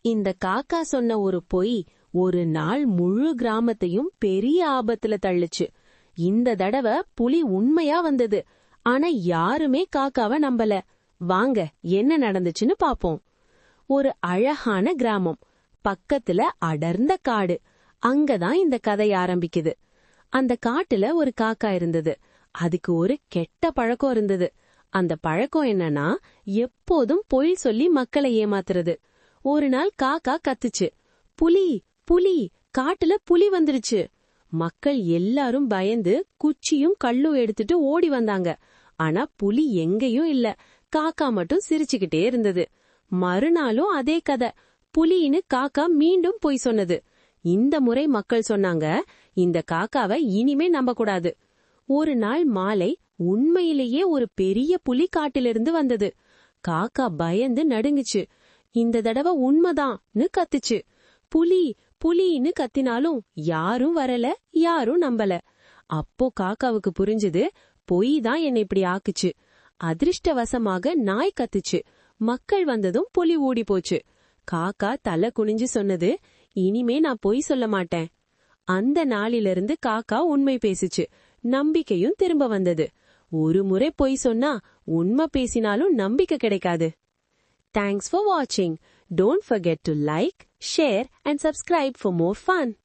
இந்த காக்கா சொன்ன ஒரு பொய் ஒரு நாள் முழு கிராமத்தையும் பெரிய ஆபத்துல தள்ளுச்சு. இந்த தடவை புலி உண்மையா வந்தது. ஆனா யாருமே காக்காவ நம்பல. வாங்க என்ன நடந்துச்சுன்னு பாப்போம். ஒரு அழகான கிராமம். பக்கத்துல அடர்ந்த காடு. அங்கதான் இந்த கதை ஆரம்பிக்குது. அந்த காட்டுல ஒரு காக்கா இருந்தது. அதுக்கு ஒரு கெட்ட பழக்கம் இருந்தது. அந்த பழக்கம் என்னன்னா எப்போதும் பொய் சொல்லி மக்களை ஏமாத்துறது. ஒரு நாள் காக்கா கத்துச்சு. புலி புலி காட்டுல புலி வந்துருச்சு. மக்கள் எல்லாரும் பயந்து குச்சியும் கல்லும் எடுத்துட்டு ஓடி வந்தாங்க. ஆனா புலி எங்கேயும் இல்ல. காக்கா மட்டும் சிரிச்சுக்கிட்டே இருந்தது. மறுநாளும் அதே கதை. புலின்னு காக்கா மீண்டும் பொய் சொன்னது. இந்த முறை மக்கள் சொன்னாங்க இந்த காக்காவை இனிமே நம்பக்கூடாது ஒரு நாள் மாலை உண்மையிலேயே ஒரு பெரிய புலி காட்டிலிருந்து வந்தது. காக்கா பயந்து நடுங்குச்சு. இந்த தடவை உண்மைதான்னு கத்துச்சு. புலி புலின்னு கத்தினாலும் யாரும் வரல யாரும் நம்பல. அப்போ காக்காவுக்கு புரிஞ்சது பொய் தான் என்னை இப்படி ஆக்குச்சு. அதிர்ஷ்டவசமாக நாய் கத்துச்சு. மக்கள் வந்ததும் புலி ஓடி போச்சு. காக்கா தலை குனிஞ்சு சொன்னது இனிமே நான் பொய் சொல்ல மாட்டேன். அந்த நாளிலிருந்து காக்கா உண்மை பேசுச்சு. நம்பிக்கையும் திரும்ப வந்தது. ஒரு முறை பொய் சொன்னா உண்மை பேசினாலும் நம்பிக்கை கிடைக்காது. Thanks for watching. Don't forget to like, share and subscribe for more fun.